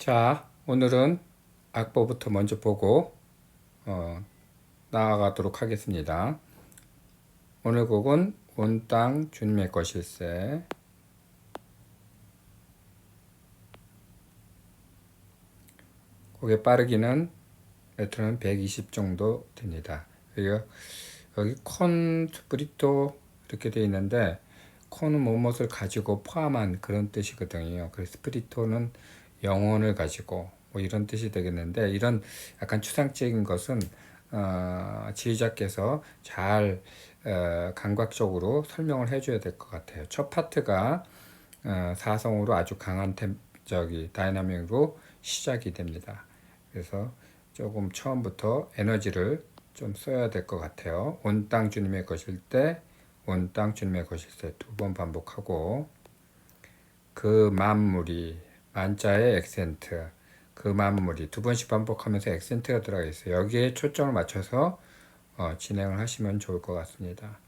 자, 오늘은 악보부터 먼저 보고 어, 나아가도록 하겠습니다. 오늘 곡은 온땅 주님의 것일세. 곡의 빠르기는 레트는 120 정도 됩니다. 여기, 여기 콘 스프리토 이렇게 되어 있는데 콘은 무엇을 가지고 포함한 그런 뜻이거든요. 그래서 스프리토는 영혼을 가지고 뭐 이런 뜻이 되겠는데 이런 약간 추상적인 것은 어, 지휘자께서 잘 어, 감각적으로 설명을 해줘야 될 것 같아요. 첫 파트가 어, 사성으로 아주 강한 템, 저기 다이나믹으로 시작이 됩니다. 그래서 조금 처음부터 에너지를 좀 써야 될 것 같아요. 온 땅 주님의 것일 때, 온 땅 주님의 것일 때 두 번 반복하고 그 만물이 만자의 액센트 그 만물이 두 번씩 반복하면서 액센트가 들어가 있어요. 여기에 초점을 맞춰서 어, 진행을 하시면 좋을 것 같습니다.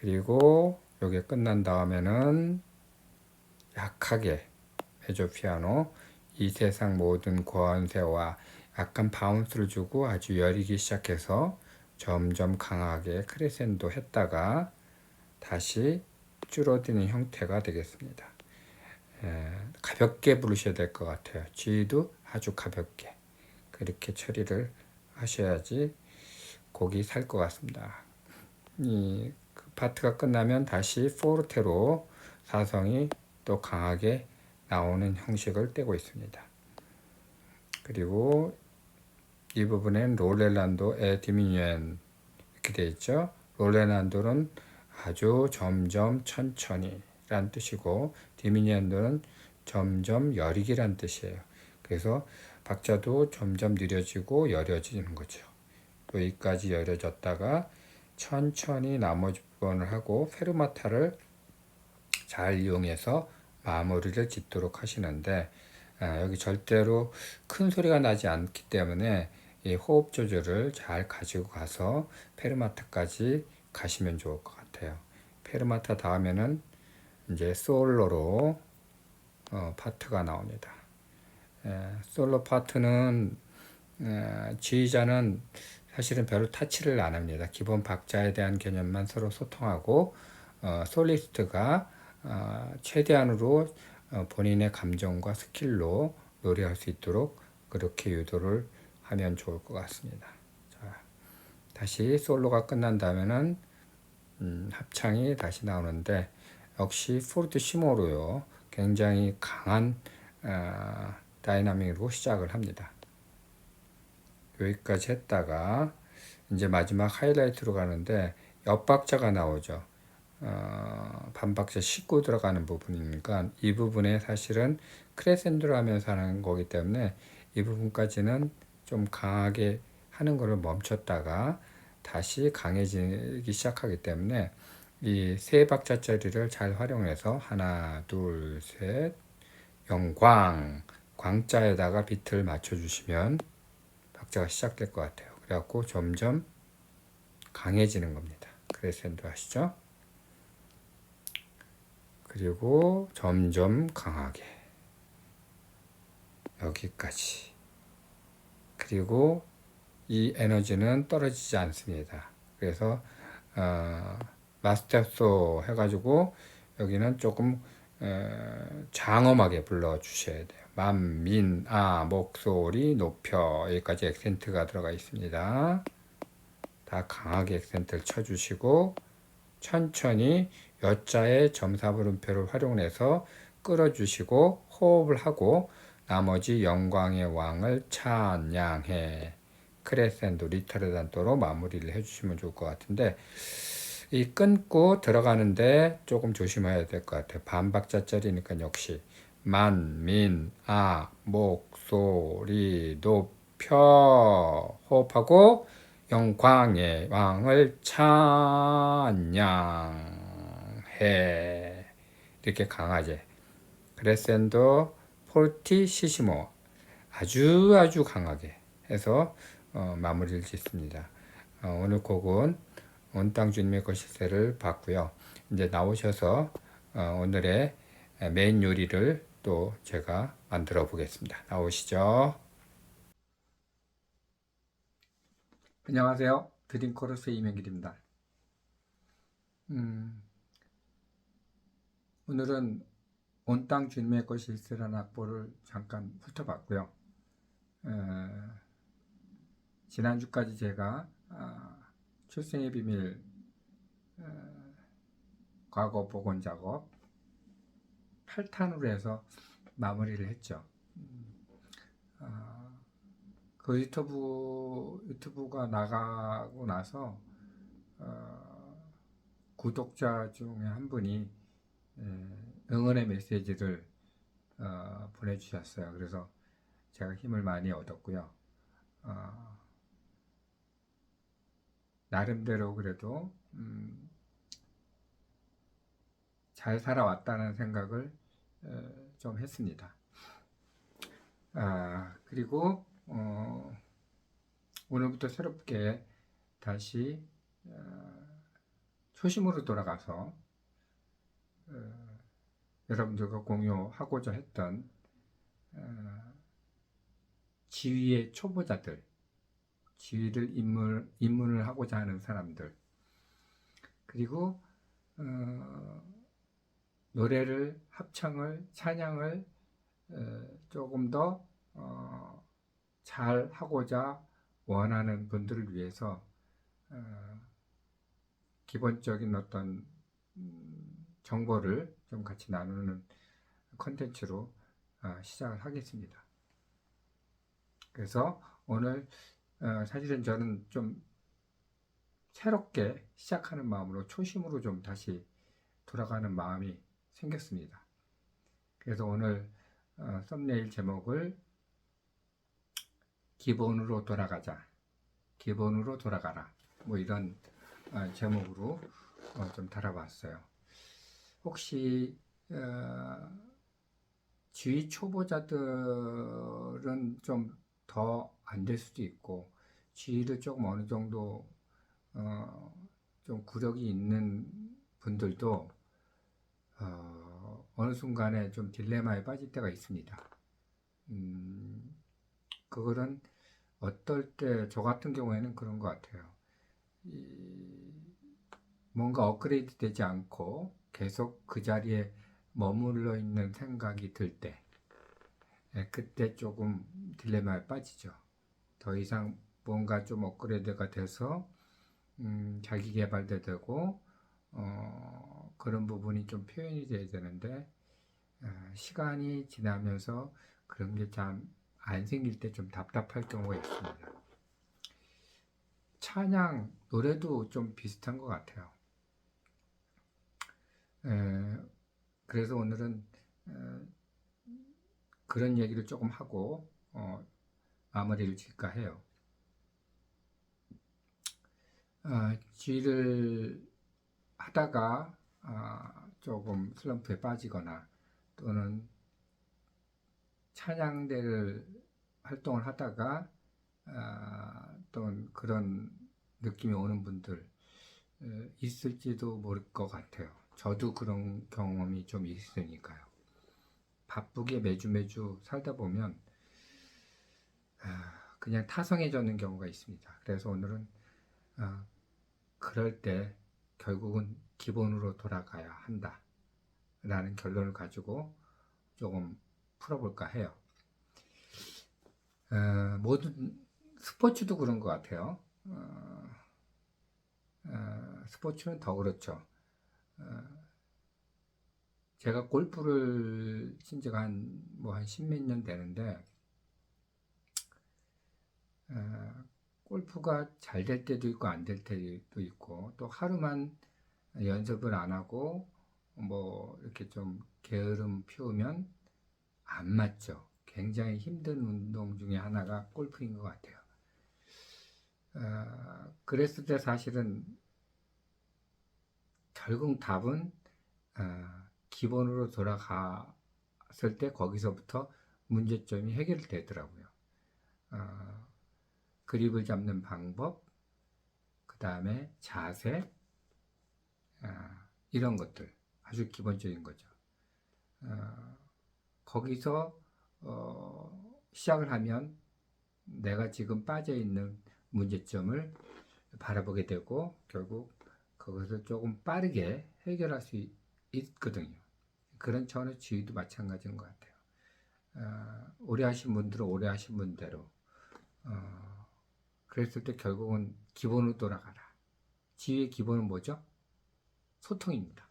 그리고 여기 끝난 다음에는 약하게 메조 피아노 이 세상 모든 권세와 약간 바운스를 주고 아주 여리기 시작해서 점점 강하게 크레센도 했다가 다시 줄어드는 형태가 되겠습니다. 에, 가볍게 부르셔야 될 것 같아요. G도 아주 가볍게 그렇게 처리를 하셔야지 곡이 살 것 같습니다. 이 그 파트가 끝나면 다시 포르테로 사성이 또 강하게 나오는 형식을 떼고 있습니다. 그리고 이 부분엔 롤렐란도 에 디미니엔 이렇게 되어 있죠. 롤렐란도는 아주 점점 천천히 란 뜻이고 디미니언도는 점점 여리기란 뜻이에요. 그래서 박자도 점점 느려지고 여려지는 거죠. 여기까지 여려졌다가 천천히 나머지 부분을 하고 페르마타를 잘 이용해서 마무리를 짓도록 하시는데 아, 여기 절대로 큰 소리가 나지 않기 때문에 이 호흡 조절을 잘 가지고 가서 페르마타까지 가시면 좋을 것 같아요. 페르마타 다음에는 이제 솔로로 어, 파트가 나옵니다. 에, 솔로 파트는 에, 지휘자는 사실은 별로 타치를 안 합니다. 기본 박자에 대한 개념만 서로 소통하고 어, 솔리스트가 어, 최대한으로 어, 본인의 감정과 스킬로 노래할 수 있도록 그렇게 유도를 하면 좋을 것 같습니다. 자, 다시 솔로가 끝난 다음에는 음, 합창이 다시 나오는데 역시 포르티시모로요. 굉장히 강한 어, 다이나믹으로 시작을 합니다. 여기까지 했다가 이제 마지막 하이라이트로 가는데 옆박자가 나오죠. 어, 반박자 싣고 들어가는 부분이니까 이 부분에 사실은 크레센도를 하면서 하는 거기 때문에 이 부분까지는 좀 강하게 하는 것을 멈췄다가 다시 강해지기 시작하기 때문에 이 세 박자짜리를 잘 활용해서 하나, 둘, 셋, 영광, 광자에다가 비트를 맞춰주시면 박자가 시작될 것 같아요. 그래갖고 점점 강해지는 겁니다. 크레센도 하시죠? 그리고 점점 강하게 여기까지 그리고 이 에너지는 떨어지지 않습니다. 그래서 어, 마스터소 해가지고 여기는 조금 어, 장엄하게 불러 주셔야 돼요. 만, 민, 아, 목소리 높여 여기까지 액센트가 들어가 있습니다. 다 강하게 액센트를 쳐주시고 천천히 여자의 점사불음표를 활용해서 끌어주시고 호흡을 하고 나머지 영광의 왕을 찬양해 크레센도 리타르단도로 마무리를 해주시면 좋을 것 같은데 이 끊고 들어가는데 조금 조심해야 될 것 같아요. 반박자짜리니까 역시. 만, 민, 아, 목, 소리, 높여 호흡하고 영광의 왕을 찬양해. 이렇게 강하게 크레센도 폴티시시모. 아주 아주 강하게 해서 어, 마무리를 짓습니다. 어, 오늘 곡은 온 땅 주님의 것이세를 봤고요. 이제 나오셔서 어, 오늘의 메인 요리를 또 제가 만들어 보겠습니다. 나오시죠. 안녕하세요. 드림코러스 이명길입니다. 음, 오늘은 온 땅 주님의 것이 있으라는 악보를 잠깐 훑어봤고요. 에, 지난주까지 제가 아, 출생의 비밀 에, 과거 복원 작업 8탄으로 해서 마무리를 했죠. 음, 아, 그 유튜브 유튜브가 나가고 나서 어, 구독자 중에 한 분이 에, 응원의 메시지를 어, 보내주셨어요. 그래서 제가 힘을 많이 얻었고요. 어, 나름대로 그래도 음, 잘 살아왔다는 생각을 어, 좀 했습니다. 아, 그리고 어, 오늘부터 새롭게 다시 어, 초심으로 돌아가서 어, 여러분들과 공유하고자 했던 어, 지위의 초보자들, 지위를 입문, 입문을 하고자 하는 사람들, 그리고 어, 노래를 합창을 찬양을 어, 조금 더 어, 잘 하고자 원하는 분들을 위해서 어, 기본적인 어떤 음, 정보를 좀 같이 나누는 컨텐츠로 어, 시작을 하겠습니다. 그래서 오늘 어, 사실은 저는 좀 새롭게 시작하는 마음으로 초심으로 좀 다시 돌아가는 마음이 생겼습니다. 그래서 오늘 어, 썸네일 제목을 기본으로 돌아가자, 기본으로 돌아가라, 뭐 이런 어, 제목으로 어, 좀 달아봤어요. 혹시 어, 지휘 초보자들은 좀 더 안 될 수도 있고 지휘를 조금 어느 정도 어, 좀 구력이 있는 분들도 어, 어느 순간에 좀 딜레마에 빠질 때가 있습니다. 음, 그거는 어떨 때, 저 같은 경우에는 그런 것 같아요. 이, 뭔가 업그레이드 되지 않고 계속 그 자리에 머물러 있는 생각이 들 때, 예, 그때 조금 딜레마에 빠지죠. 더 이상 뭔가 좀 업그레이드가 돼서, 음, 자기 개발도 되고, 어, 그런 부분이 좀 표현이 돼야 되는데, 어, 시간이 지나면서 그런 게 참 안 생길 때 좀 답답할 경우가 있습니다. 찬양, 노래도 좀 비슷한 것 같아요. 에, 그래서 오늘은 어, 그런 얘기를 조금 하고 어, 마무리를 질까 해요. 어, 지휘를 하다가 아, 조금 슬럼프에 빠지거나 또는 찬양대를 활동을 하다가 아, 또는 그런 느낌이 오는 분들 에, 있을지도 모를 것 같아요. 저도 그런 경험이 좀 있으니까요. 바쁘게 매주 매주 살다 보면 아, 그냥 타성해지는 경우가 있습니다. 그래서 오늘은 아, 그럴 때 결국은 기본으로 돌아가야 한다. 라는 결론을 가지고 조금 풀어볼까 해요. 어, 모든 스포츠도 그런 것 같아요. 어, 어, 스포츠는 더 그렇죠. 어, 제가 골프를 친 지가 한, 뭐, 한 십몇 년 되는데, 어, 골프가 잘 될 때도 있고, 안 될 때도 있고, 또 하루만 연습을 안 하고, 뭐, 이렇게 좀 게으름 피우면 안 맞죠. 굉장히 힘든 운동 중에 하나가 골프인 것 같아요. 어, 그랬을 때 사실은 결국 답은 어, 기본으로 돌아갔을 때 거기서부터 문제점이 해결되더라고요. 어, 그립을 잡는 방법, 그 다음에 자세, 어, 이런 것들 아주 기본적인 거죠. 어, 거기서 어, 시작을 하면 내가 지금 빠져 있는 문제점을 바라보게 되고 결국 그것을 조금 빠르게 해결할 수 있- 있거든요. 그런 차원의 지휘도 마찬가지인 것 같아요. 어, 오래 하신 분들은 오래 하신 분대로 어, 그랬을 때 결국은 기본으로 돌아가라. 지휘의 기본은 뭐죠? 소통입니다.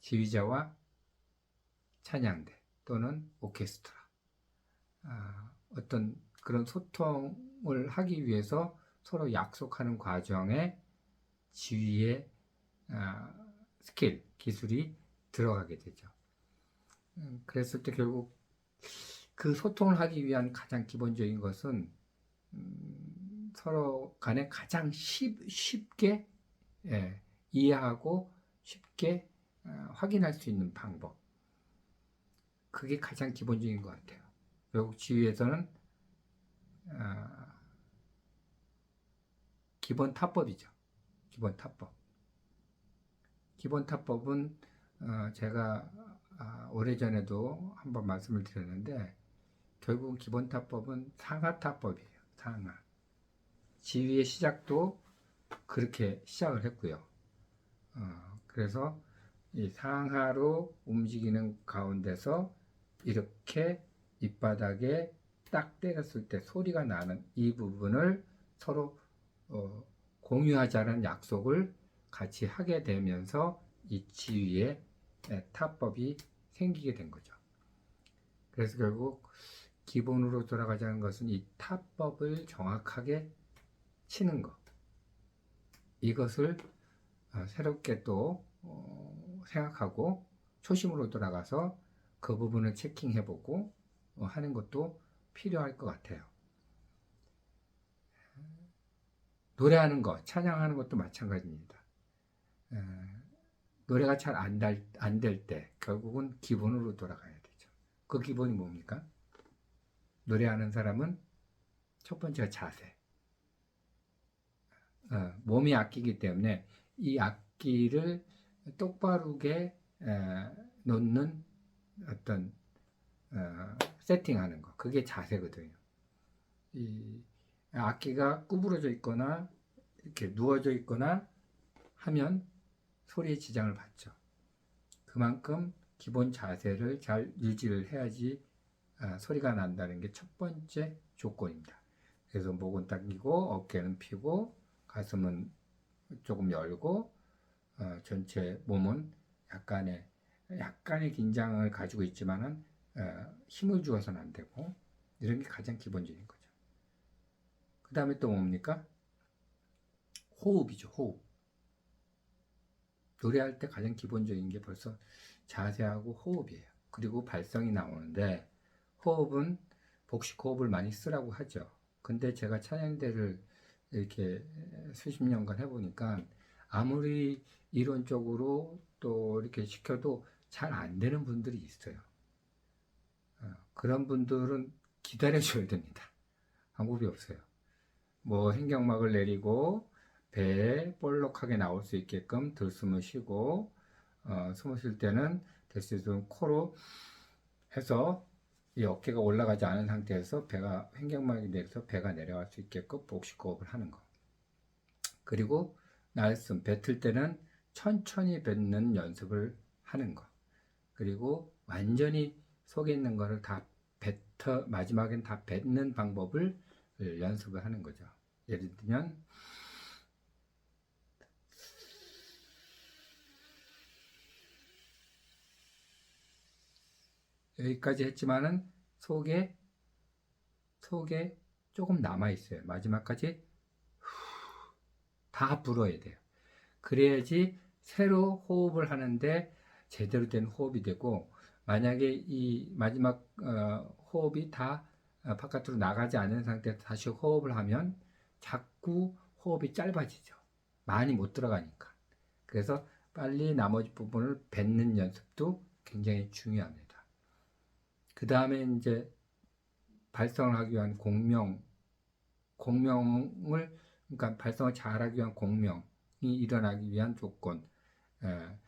지휘자와 찬양대 또는 오케스트라 아, 어떤 그런 소통을 하기 위해서 서로 약속하는 과정에 지휘의 아, 스킬, 기술이 들어가게 되죠. 음, 그랬을 때 결국 그 소통을 하기 위한 가장 기본적인 것은 음, 서로 간에 가장 쉽, 쉽게 예, 이해하고 쉽게 어, 확인할 수 있는 방법. 그게 가장 기본적인 것 같아요. 결국 지휘에서는 어, 기본 타법이죠. 기본 타법. 기본 타법은 어, 제가 아, 오래전에도 한번 말씀을 드렸는데 결국은 기본 타법은 상하 타법이에요. 상하. 지휘의 시작도 그렇게 시작을 했고요. 어, 그래서 이 상하로 움직이는 가운데서 이렇게 밑바닥에 딱 때렸을 때 소리가 나는 이 부분을 서로 어, 공유하자는 약속을 같이 하게 되면서 이 지위의 예, 타법이 생기게 된 거죠. 그래서 결국 기본으로 돌아가자는 것은 이 타법을 정확하게 치는 것. 이것을 어, 새롭게 또 어, 생각하고 초심으로 돌아가서 그 부분을 체킹해보고 어, 하는 것도 필요할 것 같아요. 노래하는 것, 찬양하는 것도 마찬가지입니다. 에, 노래가 잘 안 될 때 결국은 기본으로 돌아가야 되죠. 그 기본이 뭡니까? 노래하는 사람은 첫 번째가 자세. 어, 몸이 악기이기 때문에 이 악기를 똑바르게 에, 놓는 어떤 어, 세팅하는 거 그게 자세거든요. 이 악기가 구부러져 있거나 이렇게 누워져 있거나 하면 소리에 지장을 받죠. 그만큼 기본 자세를 잘 유지를 해야지 아, 소리가 난다는 게 첫 번째 조건입니다. 그래서 목은 당기고 어깨는 펴고 가슴은 조금 열고 어, 전체 몸은 약간의 약간의 긴장을 가지고 있지만은 어, 힘을 주어서는 안 되고 이런 게 가장 기본적인 거죠. 그 다음에 또 뭡니까? 호흡이죠. 호흡. 노래할 때 가장 기본적인 게 벌써 자세하고 호흡이에요. 그리고 발성이 나오는데 호흡은 복식 호흡을 많이 쓰라고 하죠. 근데 제가 찬양대를 이렇게 수십 년간 해보니까 아무리 이론적으로 또 이렇게 시켜도 잘 안 되는 분들이 있어요. 어, 그런 분들은 기다려줘야 됩니다. 방법이 없어요. 뭐 행경막을 내리고 배에 볼록하게 나올 수 있게끔 들 숨을 쉬고 어, 숨을 쉴 때는 될수 있으면 코로 해서 이 어깨가 올라가지 않은 상태에서 배가 횡격막이 내려서 배가 내려갈 수 있게끔 복식호흡을 하는 거. 그리고 날숨 뱉을 때는 천천히 뱉는 연습을 하는 거. 그리고 완전히 속에 있는 거를 다 뱉어 마지막엔 다 뱉는 방법을 연습을 하는 거죠. 예를 들면 여기까지 했지만은 속에 속에 조금 남아 있어요. 마지막까지 후, 다 불어야 돼요. 그래야지 새로 호흡을 하는데 제대로 된 호흡이 되고 만약에 이 마지막 어, 호흡이 다 어, 바깥으로 나가지 않은 상태에서 다시 호흡을 하면 자꾸 호흡이 짧아지죠. 많이 못 들어가니까. 그래서 빨리 나머지 부분을 뱉는 연습도 굉장히 중요합니다. 그 다음에 이제 발성을 하기 위한 공명, 공명을, 그러니까 발성을 잘하기 위한 공명이 일어나기 위한 조건, 에,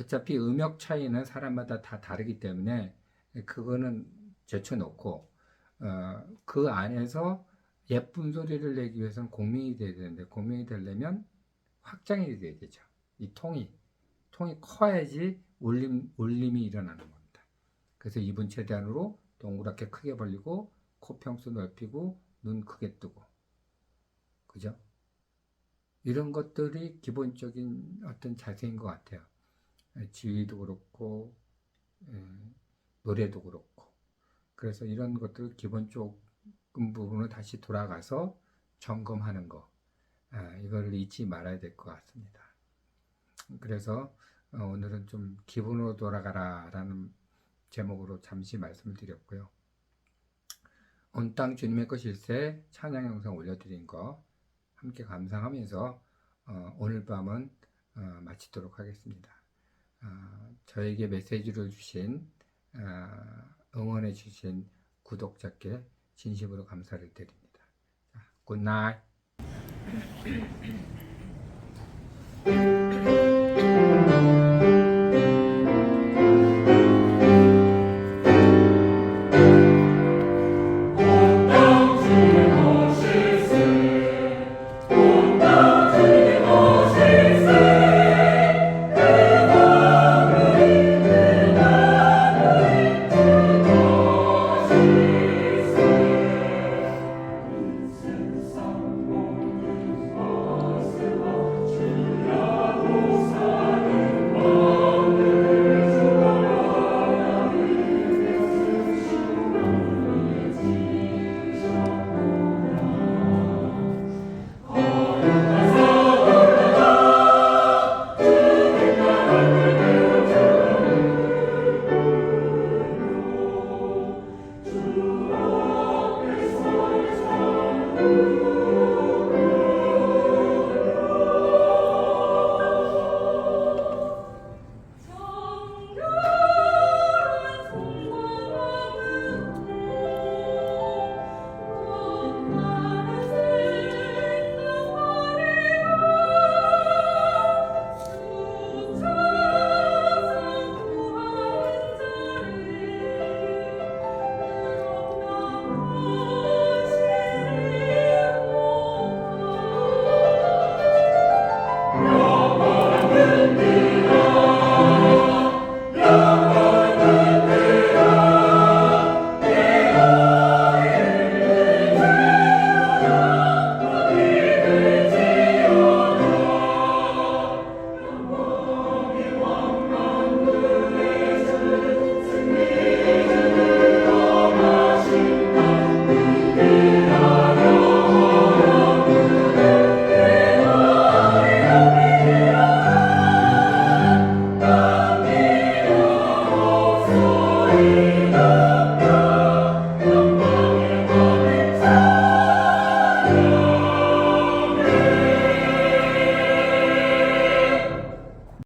어차피 음역 차이는 사람마다 다 다르기 때문에 그거는 제쳐놓고 어, 그 안에서 예쁜 소리를 내기 위해서는 공명이 돼야 되는데 공명이 되려면 확장이 돼야 되죠. 이 통이 통이 커야지 울림 울림이 일어나는 겁니다. 그래서 입은 최대한으로 동그랗게 크게 벌리고 코 평수 넓히고 눈 크게 뜨고 그죠? 이런 것들이 기본적인 어떤 자세인 것 같아요. 지휘도 그렇고 에, 노래도 그렇고 그래서 이런 것들 기본적인 부분을 다시 돌아가서 점검하는 거 아, 이걸 잊지 말아야 될 것 같습니다. 그래서 어, 오늘은 좀 기분으로 돌아가라 라는 제목으로 잠시 말씀을 드렸고요. 온 땅 주님의 것일세 찬양 영상 올려드린 거 함께 감상하면서 어, 오늘 밤은 어, 마치도록 하겠습니다. 어, 저에게 메시지를 주신 어, 응원해 주신 구독자께 진심으로 감사를 드립니다. 자, 굿나잇.